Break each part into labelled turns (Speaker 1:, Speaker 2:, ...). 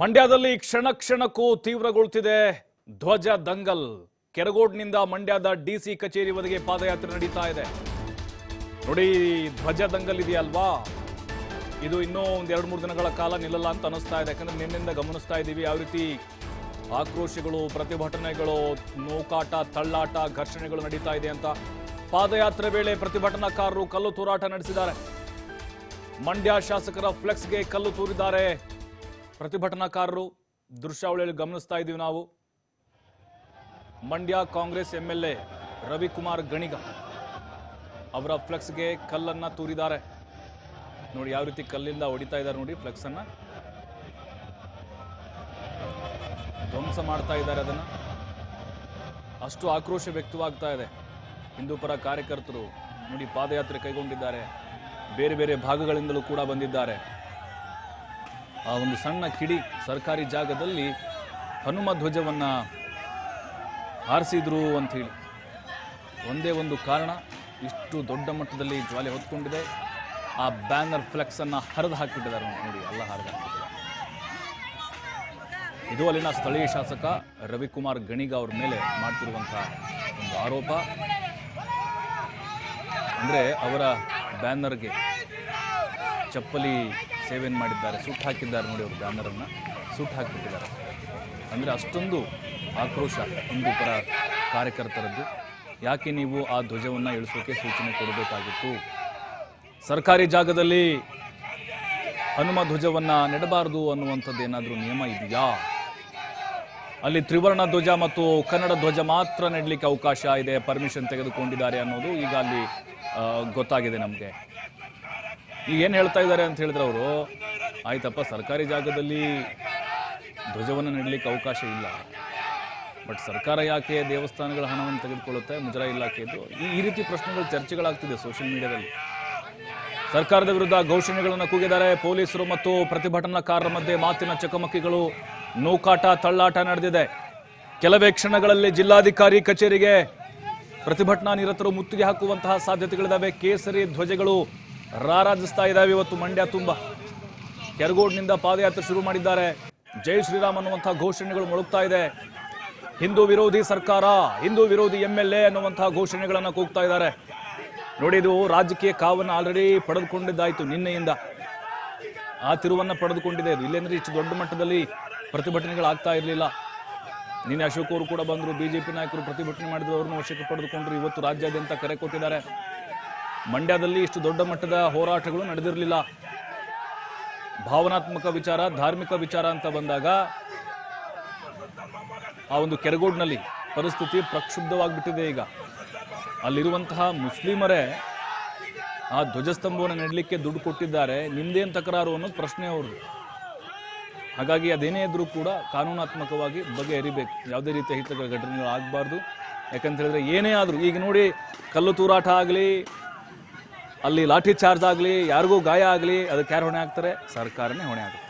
Speaker 1: ಮಂಡ್ಯದಲ್ಲಿ ಕ್ಷಣ ಕ್ಷಣಕ್ಕೂ ತೀವ್ರಗೊಳ್ತಿದೆ ಧ್ವಜ ದಂಗಲ್. ಕೆರಗೋಡ್ನಿಂದ ಮಂಡ್ಯದ ಡಿಸಿ ಕಚೇರಿವರೆಗೆ ಪಾದಯಾತ್ರೆ ನಡೀತಾ ಇದೆ. ನೋಡಿ, ಧ್ವಜ ದಂಗಲ್ ಇದೆಯಲ್ವಾ? ಇದು ಇನ್ನೂ ಒಂದು ಎರಡು ಮೂರು ದಿನಗಳ ಕಾಲ ನಿಲ್ಲಲ್ಲ ಅಂತ ಅನಿಸ್ತಾ ಇದೆ. ಯಾಕಂದ್ರೆ ನಿನ್ನಿಂದ ಗಮನಿಸ್ತಾ ಇದ್ದೀವಿ ಯಾವ ರೀತಿ ಆಕ್ರೋಶಗಳು, ಪ್ರತಿಭಟನೆಗಳು, ನೂಕಾಟ, ತಳ್ಳಾಟ, ಘರ್ಷಣೆಗಳು ನಡೀತಾ ಇದೆ ಅಂತ. ಪಾದಯಾತ್ರೆ ವೇಳೆ ಪ್ರತಿಭಟನಾಕಾರರು ಕಲ್ಲು ತೂರಾಟ ನಡೆಸಿದ್ದಾರೆ. ಮಂಡ್ಯ ಶಾಸಕರ ಫ್ಲೆಕ್ಸ್ಗೆ ಕಲ್ಲು ತೂರಿದ್ದಾರೆ. ಪ್ರತಿಭಟನಾಕಾರರು ದೃಶ್ಯಾವಳಿಯಲ್ಲಿ ಗಮನಿಸ್ತಾ ಇದ್ದೀವಿ ನಾವು. Mandya Congress M L A Ravikumar Ganiga ಅವರ ಫ್ಲೆಕ್ಸ್ಗೆ ಕಲ್ಲನ್ನು ತೂರಿದ್ದಾರೆ. ನೋಡಿ ಯಾವ ರೀತಿ ಕಲ್ಲಿಂದ ಹೊಡಿತಾ ಇದ್ದಾರೆ ನೋಡಿ ಫ್ಲೆಕ್ಸನ್ನು. ಧ್ವಂಸ ಮಾಡ್ತಾ ಇದ್ದಾರೆ ಅದನ್ನು. ಅಷ್ಟು ಆಕ್ರೋಶ ವ್ಯಕ್ತವಾಗ್ತಾ ಇದೆ. ಹಿಂದೂಪರ ಕಾರ್ಯಕರ್ತರು ನೋಡಿ ಪಾದಯಾತ್ರೆ ಕೈಗೊಂಡಿದ್ದಾರೆ. ಬೇರೆ ಬೇರೆ ಭಾಗಗಳಿಂದಲೂ ಕೂಡ ಬಂದಿದ್ದಾರೆ. ಆ ಒಂದು ಸಣ್ಣ ಕಿಡಿ ಸರ್ಕಾರಿ ಜಾಗದಲ್ಲಿ ಹನುಮ ಧ್ವಜವನ್ನು ಹಾರಿಸಿದ್ರು ಅಂತ ಹೇಳಿ. ಒಂದೇ ಒಂದು ಕಾರಣ, ಇಷ್ಟು ದೊಡ್ಡ ಮಟ್ಟದಲ್ಲಿ ಜ್ವಾಲೆ ಹೊತ್ಕೊಂಡಿದೆ. ಆ ಬ್ಯಾನರ್ ಫ್ಲೆಕ್ಸನ್ನು ಹರಿದು ಹಾಕಿಬಿಟ್ಟಿದ್ದಾರೆ ನೋಡಿ ಎಲ್ಲ ಹರಿದು ಇದು ಅಲ್ಲಿನ ಸ್ಥಳೀಯ ಶಾಸಕ ರವಿಕುಮಾರ್ ಗಣಿಗ ಅವ್ರ ಮೇಲೆ ಮಾಡ್ತಿರುವಂಥ ಒಂದು ಆರೋಪ. ಅಂದ್ರೆ ಅವರ ಬ್ಯಾನರ್ಗೆ ಚಪ್ಪಲಿ ಸೇವೆಯನ್ನು ಮಾಡಿದ್ದಾರೆ. ಸುಟ್ಟು ಹಾಕಿದ್ದಾರೆ ನೋಡಿ ಅವರು ಬ್ಯಾನರನ್ನು. ಸುಟ್ಟು ಹಾಕಿಬಿಟ್ಟಿದ್ದಾರೆ. ಅಂದರೆ ಅಷ್ಟೊಂದು ಆಕ್ರೋಶ ಹಿಂದೂ ಪರ ಕಾರ್ಯಕರ್ತರದ್ದು. ಯಾಕೆ ನೀವು ಆ ಧ್ವಜವನ್ನು ಇಳಿಸೋಕೆ ಸೂಚನೆ ಕೊಡಬೇಕಾಗಿತ್ತು? ಸರ್ಕಾರಿ ಜಾಗದಲ್ಲಿ ಹನುಮ ಧ್ವಜವನ್ನು ನೆಡಬಾರದು ಅನ್ನುವಂಥದ್ದು ಏನಾದರೂ ನಿಯಮ ಇದೆಯಾ? ಅಲ್ಲಿ ತ್ರಿವರ್ಣ ಧ್ವಜ ಮತ್ತು ಕನ್ನಡ ಧ್ವಜ ಮಾತ್ರ ನೆಡಲಿಕ್ಕೆ ಅವಕಾಶ ಇದೆ, ಪರ್ಮಿಷನ್ ತೆಗೆದುಕೊಂಡಿದ್ದಾರೆ ಅನ್ನೋದು ಈಗ ಅಲ್ಲಿ ಗೊತ್ತಾಗಿದೆ ನಮಗೆ. ಈಗ ಏನು ಹೇಳ್ತಾ ಇದ್ದಾರೆ ಅಂತ ಹೇಳಿದ್ರೆ ಅವರು, ಆಯ್ತಪ್ಪ, ಸರ್ಕಾರಿ ಜಾಗದಲ್ಲಿ ಧ್ವಜವನ್ನು ನೀಡಲಿಕ್ಕೆ ಅವಕಾಶ ಇಲ್ಲ. ಬಟ್ ಸರ್ಕಾರ ಯಾಕೆ ದೇವಸ್ಥಾನಗಳ ಹಣವನ್ನು ತೆಗೆದುಕೊಳ್ಳುತ್ತೆ? ಮುಜರಾಯಿ ಇಲಾಖೆಯದು ಈ ಈ ರೀತಿ ಪ್ರಶ್ನೆಗಳು, ಚರ್ಚೆಗಳಾಗ್ತಿದೆ ಸೋಷಿಯಲ್ ಮೀಡಿಯಾದಲ್ಲಿ ಸರ್ಕಾರದ ವಿರುದ್ಧ ಘೋಷಣೆಗಳನ್ನು ಕೂಗಿದ್ದಾರೆ ಪೊಲೀಸರು ಮತ್ತು ಪ್ರತಿಭಟನಾಕಾರರ ಮಧ್ಯೆ ಮಾತಿನ ಚಕಮಕಿಗಳು, ನೂಕಾಟ, ತಳ್ಳಾಟ ನಡೆದಿದೆ. ಕೆಲವೇ ಕ್ಷಣಗಳಲ್ಲಿ ಜಿಲ್ಲಾಧಿಕಾರಿ ಕಚೇರಿಗೆ ಪ್ರತಿಭಟನಾ ನಿರತರು ಮುತ್ತಿಗೆ ಹಾಕುವಂತಹ ಸಾಧ್ಯತೆಗಳಿದ್ದಾವೆ ಕೇಸರಿ ಧ್ವಜಗಳು ರಾರಾಜಿಸ್ತಾ ಇದ್ದಾವೆ ಇವತ್ತು ಮಂಡ್ಯ ತುಂಬ. ಕೆರಗೋಡ್ನಿಂದ ಪಾದಯಾತ್ರೆ ಶುರು ಮಾಡಿದ್ದಾರೆ. ಜೈ ಶ್ರೀರಾಮ್ ಅನ್ನುವಂತಹ ಘೋಷಣೆಗಳು ಮೊಳಗ್ತಾ ಇದೆ. ಹಿಂದೂ ವಿರೋಧಿ ಸರ್ಕಾರ, ಹಿಂದೂ ವಿರೋಧಿ ಎಂ ಎಲ್ ಎ ಅನ್ನುವಂತಹ ಘೋಷಣೆಗಳನ್ನು ಕೂಗ್ತಾ ಇದ್ದಾರೆ. ನೋಡಿ, ಇದು ರಾಜಕೀಯ ಕಾವನ್ನು ಆಲ್ರೆಡಿ ಪಡೆದುಕೊಂಡಿದ್ದಾಯಿತು ನಿನ್ನೆಯಿಂದ. ಆ ತಿರುವನ್ನು ಪಡೆದುಕೊಂಡಿದೆ. ಇದು ಇಲ್ಲೇಂದ್ರೆ ಇಷ್ಟು ದೊಡ್ಡ ಮಟ್ಟದಲ್ಲಿ ಪ್ರತಿಭಟನೆಗಳಾಗ್ತಾ ಇರಲಿಲ್ಲ. ನಿನ್ನೆ ಅಶೋಕ್ ಅವರು ಕೂಡ ಬಂದರು. ಬಿಜೆಪಿ ನಾಯಕರು ಪ್ರತಿಭಟನೆ ಮಾಡಿದ್ರು. ಅವ್ರನ್ನ ವಶಕ್ಕೆ ಪಡೆದುಕೊಂಡ್ರು. ಇವತ್ತು ರಾಜ್ಯಾದ್ಯಂತ ಕರೆ ಕೊಟ್ಟಿದ್ದಾರೆ. ಮಂಡ್ಯದಲ್ಲಿ ಇಷ್ಟು ದೊಡ್ಡ ಮಟ್ಟದ ಹೋರಾಟಗಳು ನಡೆದಿರಲಿಲ್ಲ. ಭಾವನಾತ್ಮಕ ವಿಚಾರ, ಧಾರ್ಮಿಕ ವಿಚಾರ ಅಂತ ಬಂದಾಗ ಆ ಒಂದು ಕೆರಗೋಡ್ನಲ್ಲಿ ಪರಿಸ್ಥಿತಿ ಪ್ರಕ್ಷುಬ್ಧವಾಗಿಬಿಟ್ಟಿದೆ ಈಗ. ಅಲ್ಲಿರುವಂತಹ ಮುಸ್ಲಿಮರೇ ಆ ಧ್ವಜಸ್ತಂಭವನ್ನು ನೆಡಲಿಕ್ಕೆ ದುಡ್ಡು ಕೊಟ್ಟಿದ್ದಾರೆ. ನಿಮ್ದೇನು ತಕರಾರು ಅನ್ನೋದು ಪ್ರಶ್ನೆ ಅವರು ಹಾಗಾಗಿ ಅದೇನೇ ಇದ್ರೂ ಕೂಡ ಕಾನೂನಾತ್ಮಕವಾಗಿ ಬಗೆಹರಿಬೇಕು. ಯಾವುದೇ ರೀತಿಯ ಹಿತಕರ ಘಟನೆಗಳು ಆಗಬಾರ್ದು. ಯಾಕಂತ ಹೇಳಿದ್ರೆ ಏನೇ ಆದರೂ, ಈಗ ನೋಡಿ ಕಲ್ಲು ತೂರಾಟ ಆಗಲಿ ಅಲ್ಲಿ ಲಾಠಿ ಚಾರ್ಜ್ ಆಗಲಿ, ಯಾರಿಗೂ ಗಾಯ ಆಗಲಿ, ಅದಕ್ಕೆ ಯಾರು ಹೊಣೆ ಆಗ್ತಾರೆ? ಸರ್ಕಾರನೇ ಹೊಣೆ ಆಗುತ್ತೆ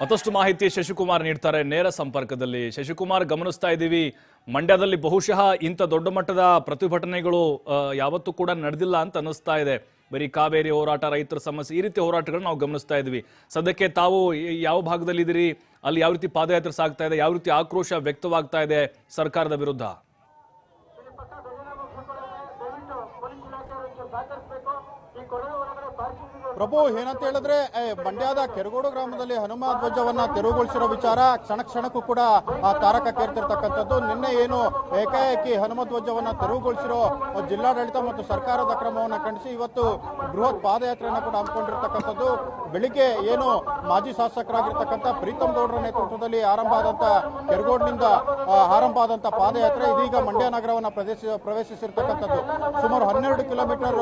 Speaker 1: ಮತ್ತಷ್ಟು ಮಾಹಿತಿ ಶಶಿಕುಮಾರ್ ನೀಡ್ತಾರೆ. ನೇರ ಸಂಪರ್ಕದಲ್ಲಿ ಶಶಿಕುಮಾರ್ ಗಮನಿಸ್ತಾ ಇದ್ದೀವಿ. ಮಂಡ್ಯದಲ್ಲಿ ಬಹುಶಃ ಇಂಥ ದೊಡ್ಡ ಮಟ್ಟದ ಪ್ರತಿಭಟನೆಗಳು ಯಾವತ್ತೂ ಕೂಡ ನಡೆದಿಲ್ಲ ಅಂತ ಅನ್ನಿಸ್ತಾ ಇದೆ. ಬರೀ ಕಾವೇರಿ ಹೋರಾಟ, ರೈತರ ಸಮಸ್ಯೆ, ಈ ರೀತಿ ಹೋರಾಟಗಳನ್ನ ನಾವು ಗಮನಿಸ್ತಾ ಇದ್ವಿ. ಸದ್ಯಕ್ಕೆ ತಾವು ಯಾವ ಭಾಗದಲ್ಲಿ ಇದ್ದೀರಿ ಅಲ್ಲಿ ಯಾವ ರೀತಿ ಪಾದಯಾತ್ರೆ ಸಾಗ್ತಾ ಇದೆ? ಯಾವ ರೀತಿ ಆಕ್ರೋಶ ವ್ಯಕ್ತವಾಗ್ತಾ ಇದೆ ಸರ್ಕಾರದ ವಿರುದ್ಧ?
Speaker 2: ಪ್ರಭು ಏನಂತ ಹೇಳಿದ್ರೆ ಮಂಡ್ಯದ ಕೆರಗೋಡು ಗ್ರಾಮದಲ್ಲಿ ಹನುಮ ಧ್ವಜವನ್ನ ತೆರವುಗೊಳಿಸಿರೋ ವಿಚಾರ ಕ್ಷಣ ಕ್ಷಣಕ್ಕೂ ಕೂಡ ಆ, ತಾರಕಕ್ಕೇರ್ತಿರ್ತಕ್ಕಂಥದ್ದು ನಿನ್ನೆ ಏನು ಏಕಾಏಕಿ ಹನುಮ ಧ್ವಜವನ್ನ ತೆರವುಗೊಳಿಸಿರೋ ಜಿಲ್ಲಾಡಳಿತ ಮತ್ತು ಸರ್ಕಾರದ ಕ್ರಮವನ್ನು ಖಂಡಿಸಿ ಇವತ್ತು ಬೃಹತ್ ಪಾದಯಾತ್ರೆಯನ್ನು ಕೂಡ ಹಮ್ಮಿಕೊಂಡಿರ್ತಕ್ಕಂಥದ್ದು. ಬೆಳಿಗ್ಗೆ ಏನು ಮಾಜಿ ಶಾಸಕರಾಗಿರ್ತಕ್ಕಂಥ ಪ್ರೀತಮ್ ಗೌಡರ ನೇತೃತ್ವದಲ್ಲಿ ಆರಂಭ ಆದಂತ ಕೆರಗೋಡ್ನಿಂದ ಆರಂಭ ಆದಂತ ಪಾದಯಾತ್ರೆ ಇದೀಗ ಮಂಡ್ಯ ನಗರವನ್ನು ಪ್ರದೇಶ ಪ್ರವೇಶಿಸಿರ್ತಕ್ಕಂಥದ್ದು. ಸುಮಾರು ಹನ್ನೆರಡು ಕಿಲೋಮೀಟರ್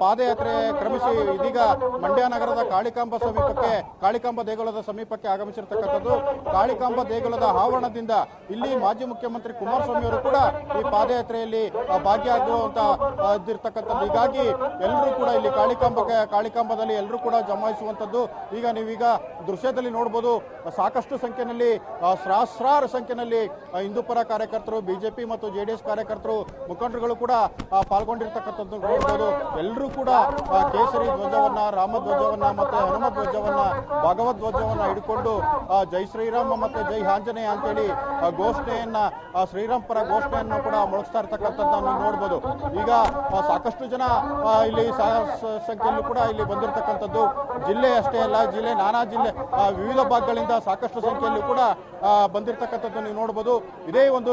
Speaker 2: ಪಾದಯಾತ್ರೆ ಕ್ರಮಿಸಿ ಇದೀಗ ಮಂಡ್ಯ ನಗರದ ಕಾಳಿಕಾಂಬ ಸಮೀಪಕ್ಕೆ, ಕಾಳಿಕಾಂಬ ದೇಗುಲದ ಸಮೀಪಕ್ಕೆ ಆಗಮಿಸಿರ್ತಕ್ಕಂಥದ್ದು ಕಾಳಿಕಾಂಬ ದೇಗುಲದ ಆವರಣದಿಂದ ಇಲ್ಲಿ ಮಾಜಿ ಮುಖ್ಯಮಂತ್ರಿ ಕುಮಾರಸ್ವಾಮಿ ಅವರು ಕೂಡ ಈ ಪಾದಯಾತ್ರೆಯಲ್ಲಿ ಭಾಗಿಯಾಗುವಂತ ಇದ್ದಿರ್ತಕ್ಕಂಥದ್ದು. ಹೀಗಾಗಿ ಎಲ್ಲರೂ ಕೂಡ ಇಲ್ಲಿ ಕಾಳಿಕಾಂಬಕ್ಕೆ, ಕಾಳಿಕಾಂಬದಲ್ಲಿ ಎಲ್ಲರೂ ಕೂಡ ಜಮಾಯಿಸುವಂತದ್ದು ಈಗ ನೀವೀಗ ದೃಶ್ಯದಲ್ಲಿ ನೋಡಬಹುದು ಸಾಕಷ್ಟು ಸಂಖ್ಯೆಯಲ್ಲಿ ಸಹಸ್ರಾರ ಸಂಖ್ಯೆಯಲ್ಲಿ ಹಿಂದೂಪರ ಕಾರ್ಯಕರ್ತರು, ಬಿಜೆಪಿ ಮತ್ತು ಜೆಡಿಎಸ್ ಕಾರ್ಯಕರ್ತರು, ಮುಖಂಡರುಗಳು ಕೂಡ ಪಾಲ್ಗೊಂಡಿರ್ತಕ್ಕಂಥದ್ದು ನೋಡ್ಬೋದು. ಎಲ್ಲರೂ ಕೂಡ ಕೇಸರಿ ಧ್ವಜವನ್ನ ರಾಮ ಧ್ವಜವನ್ನ ಮತ್ತೆ ಹನುಮ ಧ್ವಜವನ್ನ ಭಗವದ್ ಧ್ವಜವನ್ನ ಹಿಡ್ಕೊಂಡು ಜೈ ಶ್ರೀರಾಮ ಮತ್ತೆ ಜೈ ಆಂಜನೇಯ ಅಂತೇಳಿ ಘೋಷಣೆಯನ್ನ ಶ್ರೀರಾಮ್ ಪರ ಘೋಷಣೆಯನ್ನು ಕೂಡ ಮುಳುಗಿಸ್ತಾ ಇರ್ತಕ್ಕಂಥದ್ದನ್ನು ನೋಡ್ಬೋದು. ಈಗ ಸಾಕಷ್ಟು ಜನ ಇಲ್ಲಿ ಸಂಖ್ಯೆಯಲ್ಲೂ ಕೂಡ ಇಲ್ಲಿ ಬಂದಿರತಕ್ಕಂಥದ್ದು ಜಿಲ್ಲೆ ಅಷ್ಟೇ ಅಲ್ಲ ಜಿಲ್ಲೆ ನಾನಾ ಜಿಲ್ಲೆ ವಿವಿಧ ಭಾಗಗಳಿಂದ ಸಾಕಷ್ಟು ಸಂಖ್ಯೆಯಲ್ಲಿ ಕೂಡ ಬಂದಿರತಕ್ಕಂಥದ್ದು ನೀವು ನೋಡ್ಬೋದು. ಇದೇ ಒಂದು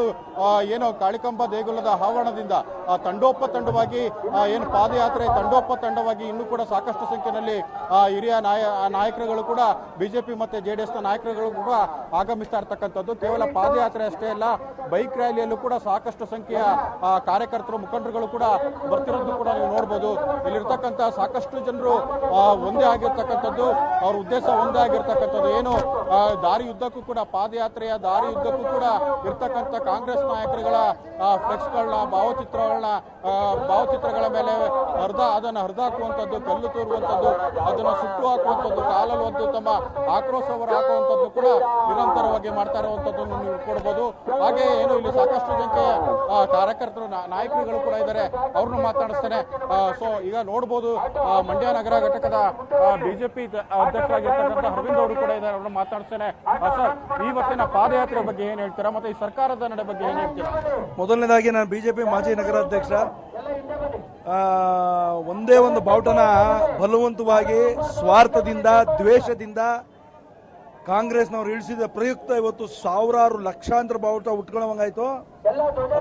Speaker 2: ಏನು ಕಾಳಿಕಂಬ ದೇಗುಲದ ಆವರಣದಿಂದ ಆ, ತಂಡೋಪತಂಡವಾಗಿ ಆ, ಏನು ಪಾದಯಾತ್ರೆ ತಂಡೋಪತಂಡವಾಗಿ ಇನ್ನೂ ಕೂಡ ಸಾಕಷ್ಟು ಸಂಖ್ಯೆಯಲ್ಲಿ ಆ, ಹಿರಿಯ ನಾಯ ನಾಯಕರುಗಳು ಕೂಡ ಬಿಜೆಪಿ ಮತ್ತೆ ಜೆಡಿಎಸ್ ಎಸ್ನ ನಾಯಕರುಗಳು ಕೂಡ ಆಗಮಿಸ್ತಾ ಇರ್ತಕ್ಕಂಥದ್ದು. ಕೇವಲ ಪಾದಯಾತ್ರೆ ಅಷ್ಟೇ ಅಲ್ಲ ಬೈಕ್ ರ್ಯಾಲಿಯಲ್ಲೂ ಕೂಡ ಸಾಕಷ್ಟು ಸಂಖ್ಯೆಯ ಕಾರ್ಯಕರ್ತರು ಮುಖಂಡರುಗಳು ಕೂಡ ಬರ್ತಿರೋದು ಕೂಡ ನೀವು ನೋಡ್ಬೋದು. ಇಲ್ಲಿರ್ತಕ್ಕಂಥ ಸಾಕಷ್ಟು ಜನರು ಒಂದೇ ಆಗಿರ್ತಕ್ಕಂಥದ್ದು ಅವ್ರ ಉದ್ದೇಶ ಒಂದೇ ಆಗಿರ್ತಕ್ಕಂಥದ್ದು. ಏನು ದಾರಿಯುದ್ದಕ್ಕೂ ಕೂಡ ಪಾದಯಾತ್ರೆಯ ದಾರಿ ಉದ್ದಕ್ಕೂ ಕೂಡ ಇರ್ತಕ್ಕಂಥ ಕಾಂಗ್ರೆಸ್ ನಾಯಕರುಗಳ ಫ್ಲೆಕ್ಸ್ಗಳನ್ನ ಭಾವಚಿತ್ರಗಳನ್ನ ಭಾವಚಿತ್ರಗಳ ಮೇಲೆ ಹರಿದ ಅದನ್ನು ಹರಿದಾಕುವಂಥದ್ದು ಕಲ್ಲು ತೂರುವಂಥದ್ದು ಅದನ್ನು ಸುಟ್ಟು ಹಾಕುವಂಥದ್ದು ಕಾಲಲ್ಲಿ ಒಂದು ತಮ್ಮ ಆಕ್ರೋಶವರು ಹಾಕುವಂಥದ್ದು ಕೂಡ ನಿರಂತರವಾಗಿ ಮಾಡ್ತಾ ಇರುವಂಥದ್ದನ್ನು ನೀವು ಕೊಡ್ಬೋದು. ಹಾಗೆ ಏನು ಇಲ್ಲಿ ಸಾಕಷ್ಟು ಸಂಖ್ಯೆಯ ಕಾರ್ಯಕರ್ತರು ನಾಯಕರುಗಳು ಕೂಡ ಇದ್ದಾರೆ. ಅವ್ರನ್ನು ಮಾತಾಡಿಸ್ತಾನೆ. ಸೊ ಈಗ ನೋಡ್ಬೋದು ಮಂಡ್ಯ ನಗರ ಘಟಕದ ಬಿಜೆಪಿ ಅಧ್ಯಕ್ಷರಾಗಿರ್ತಕ್ಕಂಥ ಅರವಿಂದ್ ಅವರು ಕೂಡ ಇದ್ದಾರೆ. ಅವ್ರನ್ನ ಮಾತಾಡಿಸ್ತೇನೆ. ಸರ್ ಇವತ್ತಿನ ಪಾದಯಾತ್ರೆ ಬಗ್ಗೆ ಏನ್ ಹೇಳ್ತೀರಾ? ಮತ್ತೆ ಈ ಸರ್ಕಾರದ ನಡೆ ಬಗ್ಗೆ ಏನ್ ಹೇಳ್ತೀರಾ?
Speaker 3: ಮೊದಲನೇದಾಗಿ ನಾನು ಬಿಜೆಪಿ ಮಾಜಿ ನಗರಾಧ್ಯಕ್ಷ. ಒಂದೇ ಒಂದು ಬಾವುಟನ ಬಲವಂತವಾಗಿ ಸ್ವಾರ್ಥದಿಂದ ದ್ವೇಷದಿಂದ ಕಾಂಗ್ರೆಸ್ನವ್ರು ಇಳಿಸಿದ ಪ್ರಯುಕ್ತ ಇವತ್ತು ಸಾವಿರಾರು ಲಕ್ಷಾಂತರ ಬಾವುಟ ಉಟ್ಕೊಳ್ಳೋಂಗಾಯ್ತು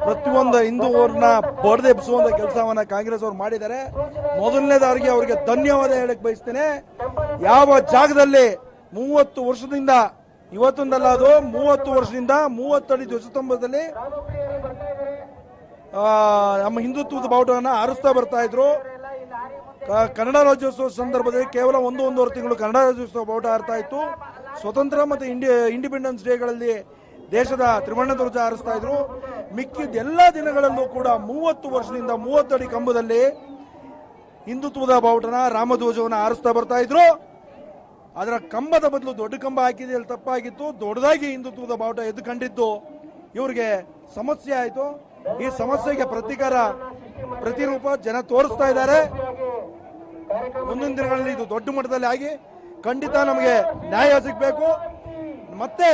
Speaker 3: ಪ್ರತಿಯೊಂದು ಹಿಂದೂವ್ರನ್ನ ಬಡದೆಬ್ಸುವಂತ ಕೆಲಸವನ್ನ ಕಾಂಗ್ರೆಸ್ ಅವ್ರು ಮಾಡಿದ್ದಾರೆ. ಮೊದಲನೇದಾಗಿ ಅವರಿಗೆ ಧನ್ಯವಾದ ಹೇಳಕ್ ಬಯಸ್ತೇನೆ. ಯಾವ ಜಾಗದಲ್ಲಿ ಮೂವತ್ತು ವರ್ಷದಿಂದ ಇವತ್ತೊಂದಲ್ಲ ಅದು ಮೂವತ್ತು ವರ್ಷದಿಂದ ಮೂವತ್ತಡಿ ಆ, ನಮ್ಮ ಹಿಂದುತ್ವದ ಬಾವುಟವನ್ನು ಆರಿಸ್ತಾ ಬರ್ತಾ ಇದ್ರು. ಕನ್ನಡ ರಾಜ್ಯೋತ್ಸವ ಸಂದರ್ಭದಲ್ಲಿ ಕೇವಲ ಒಂದು ಒಂದೂವರೆ ತಿಂಗಳು ಕನ್ನಡ ರಾಜ್ಯೋತ್ಸವ ಬಾವುಟ ಆರ್ತಾ ಇತ್ತು. ಸ್ವತಂತ್ರ ಮತ್ತು ಇಂಡಿ ಇಂಡಿಪೆಂಡೆನ್ಸ್ ಡೇಗಳಲ್ಲಿ ದೇಶದ ತ್ರಿವರ್ಣ ಧ್ವಜ ಹಾರಿಸ್ತಾ ಇದ್ರು. ಮಿಕ್ಕಿದ ಎಲ್ಲ ದಿನಗಳಲ್ಲೂ ಕೂಡ ಮೂವತ್ತು ವರ್ಷದಿಂದ ಮೂವತ್ತು ಅಡಿ ಕಂಬದಲ್ಲಿ ಹಿಂದುತ್ವದ ಬಾವುಟನ ರಾಮಧ್ವಜವನ್ನು ಆರಿಸ್ತಾ ಬರ್ತಾ ಇದ್ರು. ಅದರ ಕಂಬದ ಬದಲು ದೊಡ್ಡ ಕಂಬ ಹಾಕಿದೆ, ಅಲ್ಲಿ ತಪ್ಪಾಗಿತ್ತು. ದೊಡ್ಡದಾಗಿ ಹಿಂದುತ್ವದ ಬಾವುಟ ಎದ್ದು ಕಂಡಿದ್ದು. ಇವರಿಗೆ ಸಮಸ್ಯೆ ಆಯಿತು. ಈ ಸಮಸ್ಯೆಗೆ ಪ್ರತೀಕಾರ, ಪ್ರತಿರೂಪ ಜನ ತೋರಿಸ್ತಾ ಇದ್ದಾರೆ. ಮುಂದಿನ ದಿನಗಳಲ್ಲಿ ಇದು ದೊಡ್ಡ ಮಟ್ಟದಲ್ಲಿ ಆಗಿ ಖಂಡಿತ ನಮಗೆ ನ್ಯಾಯ ಸಿಗಬೇಕು. ಮತ್ತೆ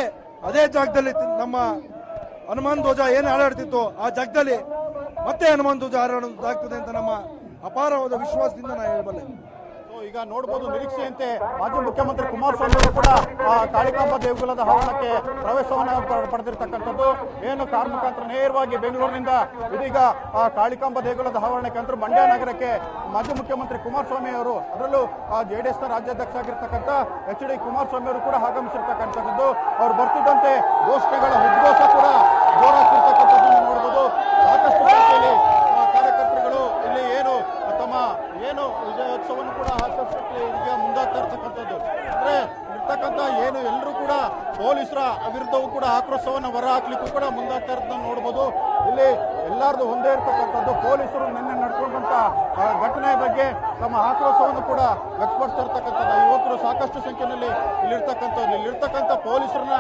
Speaker 3: ಅದೇ ಜಾಗದಲ್ಲಿ ನಮ್ಮ ಹನುಮಾನ್ ಧ್ವಜ ಏನು ಹಾರಾಡ್ತಿತ್ತು ಆ ಜಾಗದಲ್ಲಿ ಮತ್ತೆ ಹನುಮಾನ್ ಧ್ವಜ ಹಾರಾಡೋದಾಗ್ತದೆ ಅಂತ ನಮ್ಮ ಅಪಾರವಾದ ವಿಶ್ವಾಸದಿಂದ ನಾನು ಹೇಳಬಲ್ಲೆ.
Speaker 2: ಈಗ ನೋಡಬಹುದು ನಿರೀಕ್ಷೆಯಂತೆ ಮಾಜಿ ಮುಖ್ಯಮಂತ್ರಿ ಕುಮಾರಸ್ವಾಮಿ ಅವರು ಕೂಡ ಆ, ಕಾಳಿಕಾಂಬ ದೇಗುಲದ ಆವರಣಕ್ಕೆ ಪ್ರವೇಶವನ್ನು ಪಡೆದಿರತಕ್ಕಂಥದ್ದು. ಏನು ಕಾರ್ ಮುಖಾಂತರ ನೇರವಾಗಿ ಬೆಂಗಳೂರಿನಿಂದ ಇದೀಗ ಆ ಕಾಳಿಕಾಂಬ ದೇಗುಲದ ಆವರಣಕ್ಕೆ ಅಂದ್ರೆ ಮಂಡ್ಯ ನಗರಕ್ಕೆ ಮಾಜಿ ಮುಖ್ಯಮಂತ್ರಿ ಕುಮಾರಸ್ವಾಮಿ ಅವರು ಅದರಲ್ಲೂ ಜೆಡಿಎಸ್ನ ರಾಜ್ಯಾಧ್ಯಕ್ಷ ಆಗಿರ್ತಕ್ಕಂಥ ಎಚ್ ಡಿ ಕುಮಾರಸ್ವಾಮಿ ಅವರು ಕೂಡ ಆಗಮಿಸಿರ್ತಕ್ಕಂಥದ್ದು. ಅವ್ರು ಬರ್ತಿದ್ದಂತೆ ಘೋಷಣೆಗಳ ಉದ್ಘೋಷ ಕೂಡ ಜೋರಾಗ್ತಿರ್ತಕ್ಕಂಥದ್ದನ್ನು ನೋಡಬಹುದು ಸಾಕಷ್ಟು ಸಂಖ್ಯೆಯಲ್ಲಿ ಆ, ಕಾರ್ಯಕರ್ತರುಗಳು ಇಲ್ಲಿ ಏನು ತಮ್ಮ ಏನು ವಿಜಯೋತ್ಸವವನ್ನು ಕೂಡ ಆಚರಿಸಕ್ಕೆ ಈಗ ಮುಂದಾಗ್ತಾ ಅಂದ್ರೆ ಇರ್ತಕ್ಕಂಥ ಏನು ಎಲ್ಲರೂ ಕೂಡ ಪೊಲೀಸರ ವಿರುದ್ಧವೂ ಕೂಡ ಆಕ್ರೋಶವನ್ನು ಹೊರಹಾಕ್ಲಿಕ್ಕೂ ಕೂಡ ಮುಂದಾಗ್ತಾ ಇರೋದನ್ನ ನೋಡ್ಬೋದು. ಇಲ್ಲಿ ಎಲ್ಲಾರ್ದು ಒಂದೇ ಇರ್ತಕ್ಕಂಥದ್ದು. ಪೊಲೀಸರು ನಿನ್ನೆ ನಡ್ಕೊಂಡಂತ ಆ, ಘಟನೆ ಬಗ್ಗೆ ತಮ್ಮ ಆಕ್ರೋಶವನ್ನು ಕೂಡ ವ್ಯಕ್ತಪಡಿಸ್ತಾ ಇರ್ತಕ್ಕಂಥದ್ದು ಯುವಕರು ಸಾಕಷ್ಟು ಸಂಖ್ಯೆಯಲ್ಲಿ ಇಲ್ಲಿರ್ತಕ್ಕಂಥದ್ದು ಇಲ್ಲಿರ್ತಕ್ಕಂಥ ಪೊಲೀಸರನ್ನ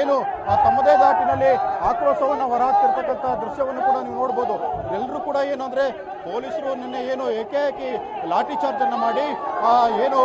Speaker 2: ಏನು ತಮ್ಮದೇ ದಾಟಿನಲ್ಲಿ ಆಕ್ರೋಶವನ್ನು ಹೊರಹಾಕ್ತಿರ್ತಕ್ಕಂಥ ದೃಶ್ಯವನ್ನು ಕೂಡ ನೀವು ನೋಡ್ಬೋದು. ಎಲ್ಲರೂ ಕೂಡ ಏನು ಅಂದ್ರೆ ಪೊಲೀಸರು ನಿನ್ನೆ ಏನು ಏಕಾಏಕಿ ಲಾಠಿ ಚಾರ್ಜ್ ಅನ್ನ ಮಾಡಿ ಏನು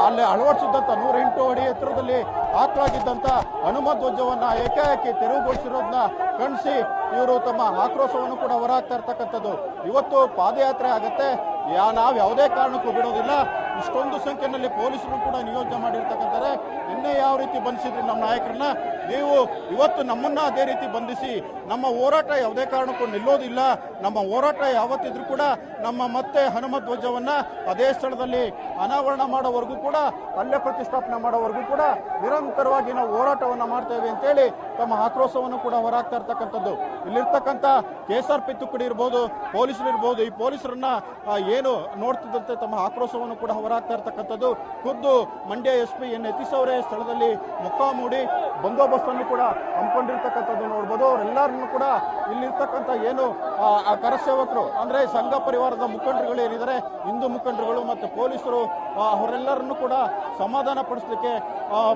Speaker 2: ಅಲ್ಲಿ ಬ- ನೂರ ನೂರೆಂಟು ಅಡಿ ಎತ್ತರದಲ್ಲಿ ಹಾಕಲಾಗಿದ್ದಂಥ ಹನುಮ ಧ್ವಜವನ್ನು ಏಕಾಏಕಿ ತೆರವುಗೊಳಿಸಿರೋದನ್ನ ಕಣಿಸಿ ಇವರು ತಮ್ಮ ಆಕ್ರೋಶವನ್ನು ಕೂಡ ಹೊರಹಾಕ್ತಾ ಇರ್ತಕ್ಕಂಥದ್ದು. ಇವತ್ತು ಪಾದಯಾತ್ರೆ ಆಗುತ್ತೆ. ಯಾ ನಾವು ಯಾವುದೇ ಕಾರಣಕ್ಕೂ ಬಿಡೋದಿಲ್ಲ. ಇಷ್ಟೊಂದು ಸಂಖ್ಯೆಯಲ್ಲಿ ಪೊಲೀಸರು ಕೂಡ ನಿಯೋಜನೆ ಮಾಡಿರ್ತಕ್ಕಂಥದ್ದು ನಿನ್ನೆ ಯಾವ ರೀತಿ ಬಂಧಿಸಿದ್ರಿ ನಮ್ಮ ನಾಯಕರನ್ನ? ನೀವು ಇವತ್ತು ನಮ್ಮನ್ನ ಅದೇ ರೀತಿ ಬಂಧಿಸಿ, ನಮ್ಮ ಹೋರಾಟ ಯಾವುದೇ ಕಾರಣಕ್ಕೂ ನಿಲ್ಲೋದಿಲ್ಲ. ನಮ್ಮ ಹೋರಾಟ ಯಾವತ್ತಿದ್ರೂ ಕೂಡ ನಮ್ಮ ಮತ್ತೆ ಹನುಮ ಧ್ವಜವನ್ನ ಅದೇ ಸ್ಥಳದಲ್ಲಿ ಅನಾವರಣ ಮಾಡೋವರೆಗೂ ಕೂಡ ಅಲ್ಲೇ ಪ್ರತಿಷ್ಠಾಪನೆ ಮಾಡೋವರೆಗೂ ಕೂಡ ನಿರಂತರವಾಗಿ ನಾವು ಹೋರಾಟವನ್ನ ಮಾಡ್ತೇವೆ ಅಂತೇಳಿ ತಮ್ಮ ಆಕ್ರೋಶವನ್ನು ಕೂಡ ಹೊರಾಗ್ತಾ ಇರ್ತಕ್ಕಂಥದ್ದು. ಇಲ್ಲಿರ್ತಕ್ಕಂಥ ಕೆ ಎಸ್ ಆರ್ ಪಿ ತುಕ್ಕಡಿ ಇರ್ಬೋದು, ಪೊಲೀಸರು ಇರ್ಬೋದು, ಈ ಪೊಲೀಸರನ್ನ ಏನು ನೋಡ್ತಿದ್ದಂತೆ ತಮ್ಮ ಆಕ್ರೋಶವನ್ನು ಕೂಡ ಹೊರಾಗ್ತಾ ಇರ್ತಕ್ಕಂಥದ್ದು ಖುದ್ದು Mandya S P N Yatish ಸ್ಥಳದಲ್ಲಿ ಮುಖಾಮೂಡಿ ಬಂದೋಬಸ್ತ್ ಅನ್ನು ಕೂಡ ಹಮ್ಮಿಕೊಂಡಿರ್ತಕ್ಕಂಥದ್ದು ನೋಡ್ಬೋದು. ಅವರೆಲ್ಲರನ್ನು ಕೂಡ ಇಲ್ಲಿರ್ತಕ್ಕಂಥ ಏನು ಆ, ಕರಸೇವಕರು ಅಂದ್ರೆ ಸಂಘ ಪರಿವಾರದ ಮುಖಂಡರುಗಳು ಏನಿದ್ದಾರೆ ಹಿಂದೂ ಮುಖಂಡರುಗಳು ಮತ್ತು ಪೊಲೀಸರು ಅವರೆಲ್ಲರನ್ನು ಕೂಡ ಸಮಾಧಾನ ಪಡಿಸಲಿಕ್ಕೆ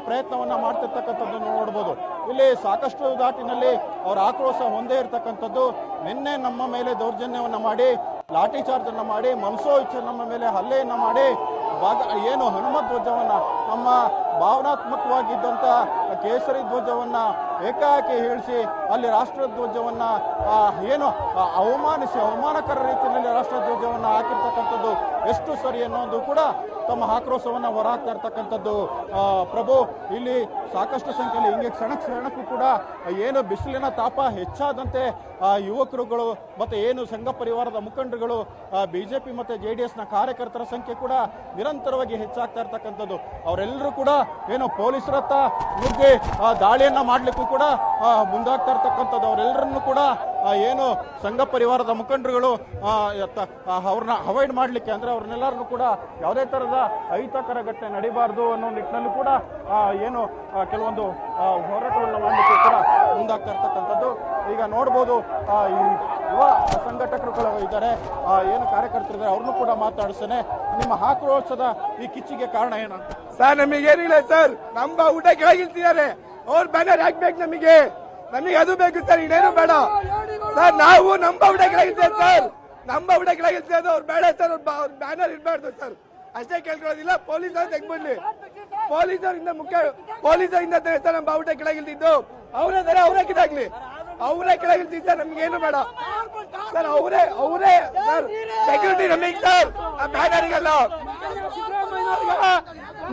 Speaker 2: ಪ್ರಯತ್ನವನ್ನ ಮಾಡ್ತಿರ್ತಕ್ಕಂಥದ್ದು ನೋಡ್ಬೋದು. ಇಲ್ಲಿ ಸಾಕಷ್ಟು ದಾಟಿನಲ್ಲಿ ಅವರ ಆಕ್ರೋಶ ಹೊಂದೇ ಇರತಕ್ಕಂಥದ್ದು. ನಿನ್ನೆ ನಮ್ಮ ಮೇಲೆ ದೌರ್ಜನ್ಯವನ್ನ ಮಾಡಿ ಲಾಠಿ ಚಾರ್ಜ್ ಅನ್ನ ಮಾಡಿ ಮನಸೋ ಇಚ್ಛೆ ನಮ್ಮ ಮೇಲೆ ಹಲ್ಲೆಯನ್ನು ಮಾಡಿ ಭಾಗ ಏನು ಹನುಮ ಧ್ವಜವನ್ನು ನಮ್ಮ ಭಾವನಾತ್ಮಕವಾಗಿದ್ದಂಥ ಕೇಸರಿ ಧ್ವಜವನ್ನ ಏಕಾಏಕಿ ಹೇಳಿಸಿ ಅಲ್ಲಿ ರಾಷ್ಟ್ರಧ್ವಜವನ್ನ ಏನು ಅವಮಾನಿಸಿ, ಅವಮಾನಕರ ರೀತಿಯಲ್ಲಿ ರಾಷ್ಟ್ರಧ್ವಜವನ್ನು ಹಾಕಿರ್ತಕ್ಕಂಥದ್ದು ಎಷ್ಟು ಸರಿ ಅನ್ನೋದು ಕೂಡ ತಮ್ಮ ಆಕ್ರೋಶವನ್ನ ಹೊರಹಾಕ್ತಾ ಇರ್ತಕ್ಕಂಥದ್ದು. ಪ್ರಭು, ಇಲ್ಲಿ ಸಾಕಷ್ಟು ಸಂಖ್ಯೆಯಲ್ಲಿ ಹಿಂಗೆ ಕ್ಷಣ ಕ್ಷಣಕ್ಕೂ ಕೂಡ ಏನು ಬಿಸಿಲಿನ ತಾಪ ಹೆಚ್ಚಾದಂತೆ ಯುವಕರುಗಳು ಮತ್ತೆ ಏನು ಸಂಘ ಪರಿವಾರದ ಮುಖಂಡರುಗಳು ಬಿ ಜೆ ಪಿ ಮತ್ತೆ ಜೆ ಡಿ ಎಸ್ನ ಕಾರ್ಯಕರ್ತರ ಸಂಖ್ಯೆ ಕೂಡ ನಿರಂತರವಾಗಿ ಹೆಚ್ಚಾಗ್ತಾ ಇರ್ತಕ್ಕಂಥದ್ದು. ಅವರೆಲ್ಲರೂ ಕೂಡ ಏನು ಪೊಲೀಸರತ್ತ ನುಗ್ಗಿ ದಾಳಿಯನ್ನ ಮಾಡ್ಲಿಕ್ಕೂ ಕೂಡ ಮುಂದಾಗ್ತಾ ಇರ್ತಕ್ಕಂಥದ್ದು ಅವರೆಲ್ಲರನ್ನು ಕೂಡ ಏನು ಸಂಘ ಪರಿವಾರದ ಮುಖಂಡರುಗಳು ಅವ್ರನ್ನ ಅವಾಯ್ಡ್ ಮಾಡಲಿಕ್ಕೆ, ಅಂದ್ರೆ ಅವ್ರನ್ನೆಲ್ಲರನ್ನು ಕೂಡ ಯಾವುದೇ ತರಹದ ಅಹಿತಕರ ಘಟನೆ ನಡಿಬಾರ್ದು ಅನ್ನೋ ನಿಟ್ಟಿನಲ್ಲಿ ಕೂಡ ಏನು ಕೆಲವೊಂದು ಹೋರಾಟವನ್ನು ಮಾಡಲಿಕ್ಕೆ ಕೂಡ ಮುಂದಾಗ್ತಾ ಇರ್ತಕ್ಕಂಥದ್ದು. ಈಗ ನೋಡ್ಬೋದು ಈ ಯುವ ಸಂಘಟಕರುಗಳು ಇದ್ದಾರೆ. ಏನು ಏನು ಕಾರ್ಯಕರ್ತರಿದ್ದಾರೆ ಅವ್ರನ್ನೂ ಕೂಡ ಮಾತಾಡಿಸ್ತೇನೆ ನಿಮ್ಮ ಆಕ್ರೋಶದ ಈ ಕಿಚ್ಚಿಗೆ ಕಾರಣ ಏನಂತ?
Speaker 3: ಸರ್ ನಮಗೆ ಏನಿಲ್ಲ ಸರ್. ನಮ್ಮ ಊಟ ಕೆಳಗಿಲ್ತಿದ್ದಾರೆ ಅವ್ರ ಬ್ಯಾನರ್ ಹಾಕ್ಬೇಕು ನಮಗೆ. ನಮಗೆ ಅದು ಬೇಕು ಸರ್, ಇನ್ನೇನು ಬೇಡ. ಸರ್, ನಾವು ನಮ್ಮ ಕೆಳಗಿಲ್ತೇವೆ ಸರ್. ನಮ್ಮ ಕೆಳಗಿಲ್ತೇವೆ ಅವ್ರು ಬೇಡ ಸರ್, ಅವ್ರ ಬ್ಯಾನರ್ ಇರಬಾರ್ದು ಸರ್. ಅಷ್ಟೇ ಕೇಳ್ಕೊಳ್ಳೋದಿಲ್ಲ ಪೊಲೀಸರು ತೆಗ್ಬಿಡ್ಲಿ ಪೊಲೀಸರಿಂದ ಮುಖ್ಯ ಪೊಲೀಸರಿಂದ ಸರ್ ನಮ್ಮ ಬಾವುಟ ಕೆಳಗಿಲ್ತಿದ್ದು ಅವರೇ ಸರ್, ಅವರೇ ಕಿದಾಗ್ಲಿ. ಅವರೇ ಕೆಳಗಿಲ್ತಿದ್ದು ಸರ್, ನಮ್ಗೇನು ಬೇಡ. ಸರ್, ಅವರೇ ಅವರೇ ಸರ್ ಸೆಕ್ಯೂರಿಟಿ ನಮಗೆ ಸರ್, ಆ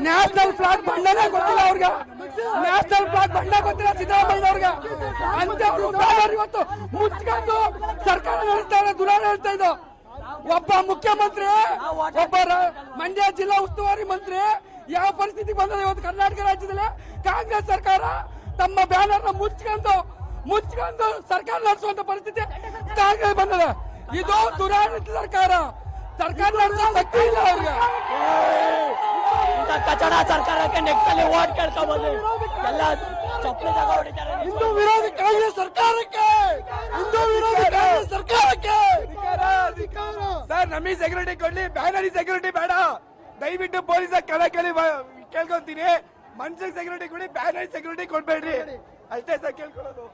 Speaker 3: ನ್ಯಾಷನಲ್ ಫ್ಲಾಗ್ ಬಣ್ಣನೆ ಗೊತ್ತಿಲ್ಲ ಅವ್ರಿಗೆ. ನ್ಯಾಷನಲ್ ಫ್ಲಾಗ್ ಬಣ್ಣ ಗೊತ್ತಿಲ್ಲ ಸಿದ್ದರಾಮಯ್ಯ ಅವ್ರಿಗೆ. ಅಂತವ್ರು ಇವತ್ತು ಮುಚ್ಕೊಂಡು ಸರ್ಕಾರ ನಡೆಸ್ತಾ ಇದೆ ಹೇಳ್ತಾ ಇದ್ದು ಒಬ್ಬ ಮುಖ್ಯಮಂತ್ರಿ, ಒಬ್ಬ ಮಂಡ್ಯ ಜಿಲ್ಲಾ ಉಸ್ತುವಾರಿ ಮಂತ್ರಿ ಯಾವ ಪರಿಸ್ಥಿತಿ ಬಂದಿದೆ ಇವತ್ತು ಕರ್ನಾಟಕ ರಾಜ್ಯದಲ್ಲಿ? ಕಾಂಗ್ರೆಸ್ ಸರ್ಕಾರ ತಮ್ಮ ಬ್ಯಾನರ್ನ ಮುಚ್ಕೊಂಡು ಮುಚ್ಕೊಂಡು ಸರ್ಕಾರ ನಡೆಸುವಂತ ಪರಿಸ್ಥಿತಿ ಕಾಂಗ್ರೆಸ್ ಬಂದಿದೆ. ಇದು ದುರಾಡಳಿತ ಸರ್ಕಾರ. ಸರ್ಕಾರ ನಡೆಸೋ ಶಕ್ತಿ ಇಲ್ಲ ಅವ್ರಿಗೆ.
Speaker 4: ಇಂಥ ಕಚಡ ಸರ್ಕಾರಕ್ಕೆ ನೆಕ್ಸ್ಟ್ ಅಲ್ಲಿ ಓಟ್ ಕೇಳ್ಕೊಬೋದು ಎಲ್ಲ ಚಪ್ಪಲಿ ತಗ ಹೊಡಿತಾರೆ.
Speaker 3: ಹಿಂದೂ ವಿರೋಧಿ ಕಾಂಗ್ರೆಸ್ ಸರ್ಕಾರಕ್ಕೆ! ಹಿಂದೂ ವಿರೋಧಿ ಕಾಂಗ್ರೆಸ್ ಸರ್ಕಾರಕ್ಕೆ! ಸರ್ ನಮಗೆ ಸೆಕ್ಯೂರಿಟಿ ಕೊಡ್ಲಿ. ಬ್ಯಾನರಿ ಸೆಕ್ಯೂರಿಟಿ ಬೇಡ. ದಯವಿಟ್ಟು ಪೊಲೀಸ್ ಕಲ ಕೇಳಿ ಕೇಳ್ಕೊಂತೀನಿ. ಮನ್ಸಿಗೆ ಸೆಕ್ಯೂರಿಟಿ ಕೊಡಿ ಬ್ಯಾನರಿ ಸೆಕ್ಯೂರಿಟಿ ಕೊಡ್ಬೇಡ್ರಿ. ಅಷ್ಟೇ ಸರ್ ಕೇಳ್ಕೊಳ್ಳೋದು.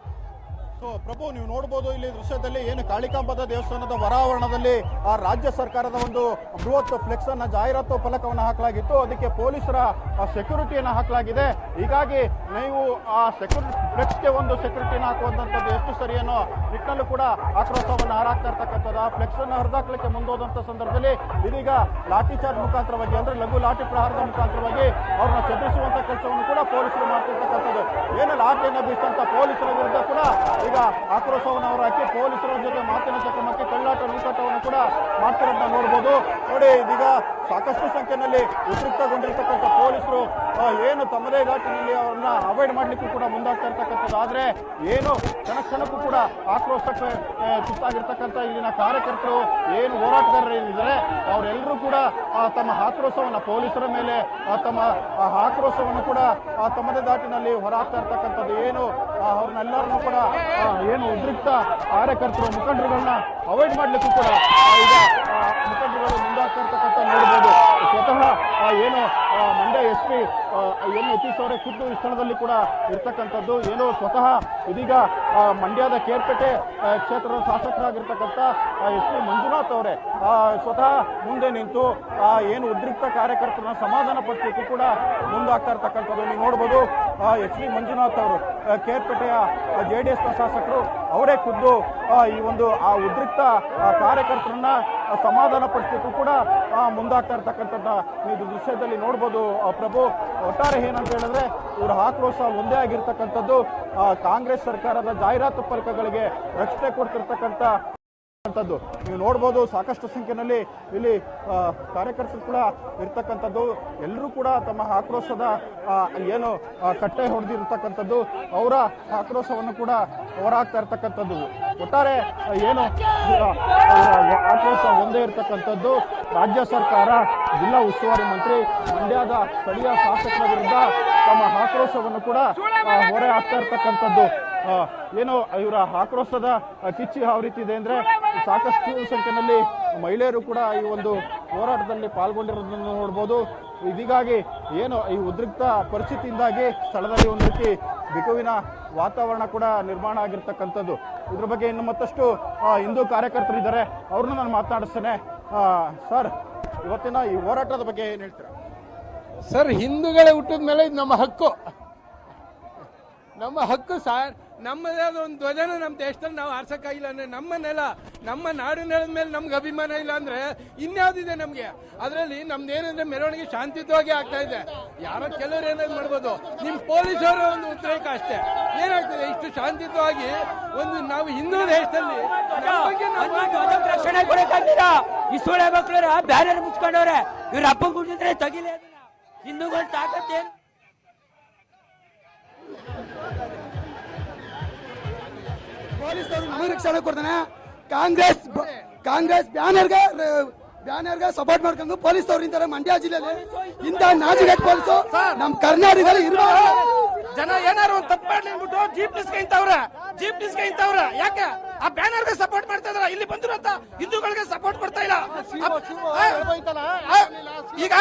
Speaker 2: ಸೊ ಪ್ರಭು, ನೀವು ನೋಡ್ಬೋದು ಇಲ್ಲಿ ದೃಶ್ಯದಲ್ಲಿ ಏನು ಕಾಳಿಕಾಂಬದ ದೇವಸ್ಥಾನದ ಹೊರಾವರಣದಲ್ಲಿ ಆ ರಾಜ್ಯ ಸರ್ಕಾರದ ಒಂದು ಬೃಹತ್ ಫ್ಲೆಕ್ಸ್ ಅನ್ನ ಜಾಹೀರಾತು ಫಲಕವನ್ನು ಹಾಕಲಾಗಿತ್ತು. ಅದಕ್ಕೆ ಪೊಲೀಸರ ಸೆಕ್ಯೂರಿಟಿಯನ್ನು ಹಾಕಲಾಗಿದೆ. ಹೀಗಾಗಿ ನೀವು ಆ ಸೆಕ್ಯೂರಿಟಿ ಫ್ಲೆಕ್ಸ್ಗೆ ಒಂದು ಸೆಕ್ಯೂರಿಟಿನ ಹಾಕುವಂತದ್ದು ಎಷ್ಟು ಸರಿ ಅನ್ನೋ ನಿಟ್ಟಿನಲ್ಲೂ ಕೂಡ ಆಕ್ರೋಶವನ್ನು ಹಾರಾಕ್ತಾ ಇರ್ತಕ್ಕಂಥದ್ದು. ಆ ಫ್ಲೆಕ್ಸ್ ಅನ್ನು ಹರಿದಾಕ್ಲಿಕ್ಕೆ ಮುಂದೋದಂತ ಸಂದರ್ಭದಲ್ಲಿ ಇದೀಗ ಲಾಠಿ ಚಾರ್ಜ್ ಮುಖಾಂತರವಾಗಿ ಅಂದ್ರೆ ಲಘು ಲಾಠಿ ಪ್ರಹಾರದ ಮುಖಾಂತರವಾಗಿ ಅವ್ರನ್ನ ಚದುರಿಸುವಂತ ಕೆಲಸವನ್ನು ಪೊಲೀಸರು ಮಾಡ್ತಿರ್ತಕ್ಕಂಥದ್ದು. ಏನು ಲಾಠಿಯನ್ನು ಬೀಸಂತ ಪೊಲೀಸರ ವಿರುದ್ಧ ಕೂಡ ಈಗ ಆಕ್ರೋಶವನ್ನು ಅವರು ಹಾಕಿ ಪೊಲೀಸರ ಜೊತೆ ಮಾತಿನ ಚಕ್ರಮಕ್ಕೆ ಕಳ್ಳಾಟ ನೂಕಾಟವನ್ನು ಕೂಡ ಮಾಡ್ತಿರೋದನ್ನ ನೋಡ್ಬೋದು. ನೋಡಿ, ಇದೀಗ ಸಾಕಷ್ಟು ಸಂಖ್ಯೆಯಲ್ಲಿ ಉದ್ರಿಕ್ತಗೊಂಡಿರ್ತಕ್ಕಂಥ ಪೊಲೀಸರು ಏನು ತಮ್ಮದೇ ಘಾಟಿನಲ್ಲಿ ಅವರನ್ನ ಅವಾಯ್ಡ್ ಮಾಡಲಿಕ್ಕೂ ಕೂಡ ಮುಂದಾಗ್ತಾ ಇರ್ತಕ್ಕಂಥದ್ದು. ಆದರೆ ಏನು ಕ್ಷಣ ಕ್ಷಣಕ್ಕೂ ಕೂಡ ಆಕ್ರೋಶಕ್ಕೆ ತುತ್ತಾಗಿರ್ತಕ್ಕಂಥ ಇಲ್ಲಿನ ಕಾರ್ಯಕರ್ತರು ಏನು ಹೋರಾಟಗಾರರು ಏನಿದ್ದಾರೆ ಅವರೆಲ್ಲರೂ ಕೂಡ ತಮ್ಮ ಆಕ್ರೋಶವನ್ನ ಪೊಲೀಸರ ಮೇಲೆ ತಮ್ಮ ಆಕ್ರೋಶವನ್ನು ಕೂಡ ತಮ್ಮದೇ ದಾಟಿನಲ್ಲಿ ಹೊರಹಾಕ್ತಾ ಇರ್ತಕ್ಕಂಥದ್ದು ಏನು? ಆ, ಅವ್ರನ್ನೆಲ್ಲರನ್ನೂ ಕೂಡ ಆ, ಏನು ಉದ್ರಿಕ್ತ ಕಾರ್ಯಕರ್ತರು ಮುಖಂಡರುಗಳನ್ನ ಅವಾಯ್ಡ್ ಮಾಡ್ಲಿಕ್ಕೂ ಕೂಡ ಈಗ ಆ, ಮುಖಂಡರುಗಳು ಮುಂದಾಗ್ತಾ ಇರ್ತಕ್ಕಂಥ ನೋಡ್ಬೋದು. ಸ್ವತಃ ಆ, ಏನು Mandya S P N Yatish ಅವರೇ ಖುದ್ದು ಈ ಸ್ಥಳದಲ್ಲಿ ಕೂಡ ಇರ್ತಕ್ಕಂಥದ್ದು. ಏನು ಸ್ವತಃ ಇದೀಗ ಆ, ಮಂಡ್ಯದ ಕೇರ್ಪೇಟೆ ಕ್ಷೇತ್ರದ ಶಾಸಕರಾಗಿರ್ತಕ್ಕಂಥ ಎಸ್ ಪಿ ಮಂಜುನಾಥ್ ಅವರೇ ಸ್ವತಃ ಮುಂದೆ ನಿಂತು ಏನು ಉದ್ರಿಕ್ತ ಕಾರ್ಯಕರ್ತರನ್ನ ಸಮಾಧಾನ ಪಡಿಸಲಿಕ್ಕೂ ಕೂಡ ಮುಂದಾಗ್ತಾ ಇರ್ತಕ್ಕಂಥದ್ದು ನೀವು ನೋಡ್ಬೋದು. ಎಸ್ ಪಿ ಮಂಜುನಾಥ್ ಅವರು ಕೇರ್ಪೇಟೆಯ ಜೆ ಡಿ ಎಸ್ನ ಶಾಸಕರು ಅವರೇ ಖುದ್ದು ಈ ಒಂದು, ಆ, ಉದ್ರಿಕ್ತ ಕಾರ್ಯಕರ್ತರನ್ನ ಸಮಾಧಾನ ಪಡಿಸಲಿಕ್ಕೂ ಕೂಡ ಮುಂದಾಗ್ತಾ ಇರ್ತಕ್ಕಂಥದ್ದ ಇದು ದೃಶ್ಯದಲ್ಲಿ ನೋಡ್ಬೋದು. ಪ್ರಭು, ಒಟ್ಟಾರೆ ಏನಂತ ಹೇಳಿದ್ರೆ, ಇವರ ಆಕ್ರೋಶ ಒಂದೇ ಆಗಿರ್ತಕ್ಕಂಥದ್ದು ಕಾಂಗ್ರೆಸ್ ಸರ್ಕಾರದ ಜಾಹೀರಾತು ಫಲಕಗಳಿಗೆ ರಕ್ಷಣೆ ಕೊಡ್ತಿರ್ತಕ್ಕಂಥ ಅಂತದ್ದು ನೀವು ನೋಡ್ಬೋದು ಸಾಕಷ್ಟು ಸಂಖ್ಯೆಯಲ್ಲಿ ಇಲ್ಲಿ ಕಾರ್ಯಕರ್ತರು ಕೂಡ ಇರ್ತಕ್ಕಂಥದ್ದು. ಎಲ್ಲರೂ ಕೂಡ ತಮ್ಮ ಆಕ್ರೋಶದ ಏನು ಕಟ್ಟೆ ಹೊಡೆದಿರ್ತಕ್ಕಂಥದ್ದು, ಅವರ ಆಕ್ರೋಶವನ್ನು ಕೂಡ ಹೊರಾಗ್ತಾ ಇರ್ತಕ್ಕಂಥದ್ದು. ಒಟ್ಟಾರೆ, ಏನು ಆಕ್ರೋಶ ಒಂದೇ ಇರ್ತಕ್ಕಂಥದ್ದು, ರಾಜ್ಯ ಸರ್ಕಾರ, ಜಿಲ್ಲಾ ಉಸ್ತುವಾರಿ ಮಂತ್ರಿ, ಮಂಡ್ಯದ ಸ್ಥಳೀಯ ಶಾಸಕರ ವಿರುದ್ಧ ತಮ್ಮ ಆಕ್ರೋಶವನ್ನು ಕೂಡ ಹೊರೆ ಹಾಕ್ತಾ ಇರ್ತಕ್ಕಂಥದ್ದು. ಏನು, ಇವರ ಆಕ್ರೋಶದ ಕಿಚ್ಚು ಯಾವ ರೀತಿ ಇದೆ ಅಂದ್ರೆ ಸಾಕಷ್ಟು ಸಂಖ್ಯೆಯಲ್ಲಿ ಮಹಿಳೆಯರು ಕೂಡ ಈ ಒಂದು ಹೋರಾಟದಲ್ಲಿ ಪಾಲ್ಗೊಂಡಿರೋದನ್ನು ನೋಡ್ಬೋದು ಇದೀಗಾಗಿ ಏನು ಈ ಉದ್ರಿಕ್ತ ಪರಿಸ್ಥಿತಿಯಿಂದಾಗಿ ಸ್ಥಳದಲ್ಲಿ ಒಂದು ರೀತಿ ಬಿಕುವಿನ ವಾತಾವರಣ ಕೂಡ ನಿರ್ಮಾಣ ಆಗಿರ್ತಕ್ಕಂಥದ್ದು. ಇದ್ರ ಬಗ್ಗೆ ಇನ್ನು ಮತ್ತಷ್ಟು ಹಿಂದೂ ಕಾರ್ಯಕರ್ತರು ಇದ್ದಾರೆ, ಅವ್ರನ್ನ ನಾನು ಮಾತನಾಡಿಸ್ತೇನೆ. ಸರ್, ಇವತ್ತಿನ ಈ ಹೋರಾಟದ ಬಗ್ಗೆ ಏನು ಹೇಳ್ತೀರಾ?
Speaker 5: ಸರ್, ಹಿಂದೂಗಳೇ ಹುಟ್ಟಿದ ಮೇಲೆ ಇದು ನಮ್ಮ ಹಕ್ಕು. ನಮ್ಮ ಹಕ್ಕು ಸರ್ ನಮ್ಮದೇ ಆದ ಒಂದು ಧ್ವಜನ ನಮ್ಮ ದೇಶದಲ್ಲಿ ನಾವು ಆರ್ಸಕ್ಕಾಗಿಲ್ಲ ಅಂದ್ರೆ ನಮ್ಮ ನೆಲ, ನಮ್ಮ ನಾಡು ನೆಲದ ಮೇಲೆ ನಮ್ಗೆ ಅಭಿಮಾನ ಇಲ್ಲ ಅಂದ್ರೆ ಇನ್ಯಾವುದಿದೆ ನಮಗೆ? ಅದರಲ್ಲಿ ನಮ್ದೇನಂದ್ರೆ ಮೆರವಣಿಗೆ ಶಾಂತಿಯುತವಾಗಿ ಆಗ್ತಾ ಇದೆ. ಯಾರೋ ಕೆಲವರು ಏನಾದ್ರು ಮಾಡ್ಬೋದು. ನಿಮ್ಮ ಪೊಲೀಸರ ಒಂದು ಉತ್ತರಕ್ಕೆ ಅಷ್ಟೇ. ಏನಾಗ್ತದೆ? ಇಷ್ಟು ಶಾಂತಿಯುತವಾಗಿ ಒಂದು ನಾವು ಹಿಂದೂ ದೇಶದಲ್ಲಿ
Speaker 4: ರಕ್ಷಣೆ ಬ್ಯಾನರ್ ಮುಚ್ಕೊಂಡವ್ರೆ. ಇವ್ರ ಅಪ್ಪ ಕುಡಿದ್ರೆ ತಗಿಲೇ ಹಿಂದೂಗಳ ತಾಕತ್ತೇನು?
Speaker 6: ಪೊಲೀಸರು ನಮಗೆ ರಕ್ಷಣೆ ಕೊಡ್ತಾನೆ. ಕಾಂಗ್ರೆಸ್ ಕಾಂಗ್ರೆಸ್ ಬ್ಯಾನರ್ಗೆ ಬ್ಯಾನರ್ಗೆ ಸಪೋರ್ಟ್ ಮಾಡ್ಕೊಂಡು ಪೊಲೀಸ್ ಅವ್ರು ನಿಂತಾರೆ ಮಂಡ್ಯ ಜಿಲ್ಲೆಯಲ್ಲಿ. ಇಂಥ ನಾಜಿಗೆಟ್ ಪೊಲೀಸು ನಮ್ ಕರ್ನಾಟಕದಲ್ಲಿ ಇರಬಾರ್ದು
Speaker 5: ಜನ ಏನಾರು ಒಂದು ತಪ್ಪು ಮಾಡ್ಲಿ ಅಂದ್ಬಿಟ್ಟು ಜೀಪ್ ನಿಸ್ಕೊಂತವ್ರ ಜೀಪ್ ನಿಸ್ಕೊಂತವ್ರ ಯಾಕೆ? ಆ ಬ್ಯಾನರ್ಗೆ ಸಪೋರ್ಟ್ ಮಾಡ್ತಾ ಇದ್ರ. ಇಲ್ಲಿ ಬಂದಿರೋಂತ ಹಿಂದೂಗಳಿಗೆ ಸಪೋರ್ಟ್ ಕೊಡ್ತಾ ಇಲ್ಲ. ಈಗ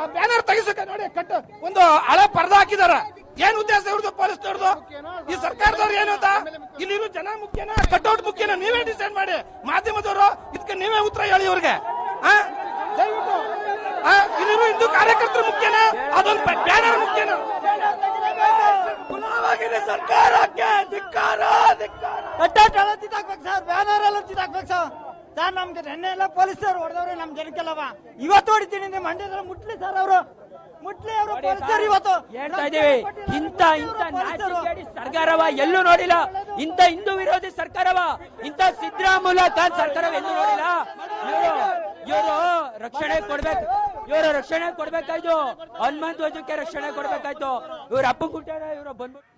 Speaker 5: ಆ ಬ್ಯಾನರ್ ತೆಗಿಸಕ್ಕೆ ನೋಡಿ ಕಟ್ ಒಂದು ಹಳೆ ಪರ್ದ ಹಾಕಿದಾರ ಏನ್ ಉದ್ದೇಶ ಇವ್ರದ್ದು ಪೊಲೀಸ್ನವ್ರದ್ದು ಈ ಸರ್ಕಾರದವ್ರು ಅಂತ? ಇಲ್ಲಿರೋ ಜನ ಮುಖ್ಯನ? ಕಟ್ಔಟ್ ಮುಖ್ಯನ? ನೀವೇ ಡಿಸೈಡ್ ಮಾಡಿ. ಮಾಧ್ಯಮದವರು ಇದಕ್ಕೆ ನೀವೇ ಉತ್ತರ ಹೇಳಿ ಇವ್ರಿಗೆ. ಇಲ್ಲಿರೋ ಹಿಂದೂ ಕಾರ್ಯಕರ್ತರು ಮುಖ್ಯನಾ? ಅದೊಂದು ಬ್ಯಾನರ್ ಮುಖ್ಯನಾ?
Speaker 4: ಸರ್ಕಾರ ಸರ್ಕಾರಕ್ಕೆ ಧಿಕ್ಕಾರ ಕಟ್ಟಾಟ ಎಲ್ಲ ಕಿತ್ತಾಕ್ಬೇಕು ಸರ್. ಬ್ಯಾನರ್ ಎಲ್ಲ ಕಿತ್ತಾಕ್ಬೇಕು ಸರ್. ಸರ್, ನಮ್ಗೆ ನೆನ್ನೆ ಎಲ್ಲ ಪೊಲೀಸರು ಹೊಡೆದವ್ರೆ ನಮ್ ಜನಕ್ಕೆಲ್ಲವ. ಇವತ್ತು ಹೊಡಿತೀನಿ ಮಂಡ್ಯದ ಮಂಡ್ಯದಲ್ಲಿ ಮುಟ್ಲಿ ಸರ್ ಅವರು. ಇವತ್ತು.
Speaker 7: ಹೇಳ್ತಾ ಇದೀವಿ ಸರ್ಕಾರವ ಎಲ್ಲೂ ನೋಡಿಲ್ಲ. ಇಂತ ಹಿಂದೂ ವಿರೋಧಿ ಸರ್ಕಾರವ. ಇಂತ ಸಿದ್ದರಾಮಯ್ಯ ಖಾನ್ ಸರ್ಕಾರವ ಎಲ್ಲೂ ನೋಡಿಲ್ಲ. ಇವರು ಇವರು ರಕ್ಷಣೆ ಕೊಡ್ಬೇಕು. ಇವರು ರಕ್ಷಣೆ ಕೊಡ್ಬೇಕಾಯ್ತು. ಹನುಮಂತ ಧ್ವಜಕ್ಕೆ ರಕ್ಷಣೆ ಕೊಡ್ಬೇಕಾಯ್ತು. ಇವ್ರ ಅಪ್ಪ ಕುಟ್ಟಾರ ಇವರು ಬಂದ್ಬಿಟ್ಟು